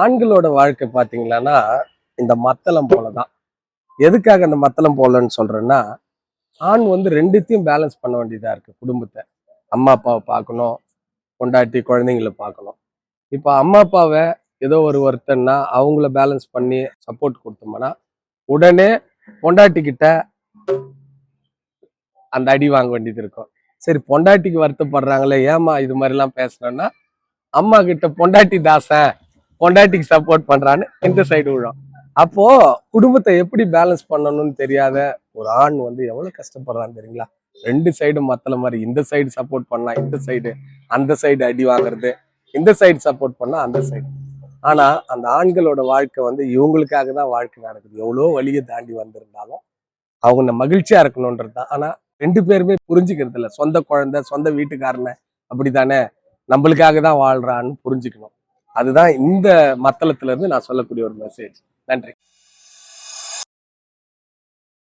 ஆண்களோட வாழ்க்கை பார்த்தீங்களான்னா இந்த மத்தளம் போலதான். எதுக்காக இந்த மத்தளம் போலன்னு சொல்றேன்னா ஆண் வந்து ரெண்டுத்தையும் பேலன்ஸ் பண்ண வேண்டியதா இருக்கு குடும்பத்தை. அம்மா அப்பாவை பார்க்கணும் பொண்டாட்டி குழந்தைங்களை பார்க்கணும். இப்போ அம்மா அப்பாவை ஏதோ ஒரு ஒருத்தன்னா அவங்கள பேலன்ஸ் பண்ணி சப்போர்ட் கொடுத்தோம்னா உடனே பொண்டாட்டிக்கிட்ட அந்த அடி வாங்க வேண்டியது இருக்கும். சரி பொண்டாட்டிக்கு வருத்தப்படுறாங்களே ஏமா இது மாதிரிலாம் பேசுறேன்னா அம்மா கிட்ட பொண்டாட்டி தாசன் பொண்டாட்டிக்கு சப்போர்ட் பண்றான்னு இந்த சைடு விழும். அப்போ குடும்பத்தை எப்படி பேலன்ஸ் பண்ணணும்னு தெரியாத ஒரு ஆண் வந்து எவ்வளவு கஷ்டப்படுறான்னு தெரியுங்களா? ரெண்டு சைடும் மத்தல மாதிரி இந்த சைடு சப்போர்ட் பண்ணா இந்த சைடு அந்த சைடு அடி வாங்குறது இந்த சைடு சப்போர்ட் பண்ணா அந்த சைடு ஆனா அந்த ஆண்களோட வாழ்க்கை வந்து இவங்களுக்காக தான் வாழ்க்கை நடக்குது. எவ்வளோ வழியை தாண்டி வந்திருந்தாலும் அவங்க மகிழ்ச்சியா இருக்கணும்ன்றது தான். ஆனா ரெண்டு பேருமே புரிஞ்சுக்கிறது இல்ல சொந்த குழந்தை சொந்த வீட்டுக்காரனை அப்படித்தானே? நம்மளுக்காக தான் வாழ்றான்னு புரிஞ்சுக்கணும். அதுதான் இந்த மத்தளத்துல இருந்து நான் சொல்லக்கூடிய ஒரு மெசேஜ் நன்றி.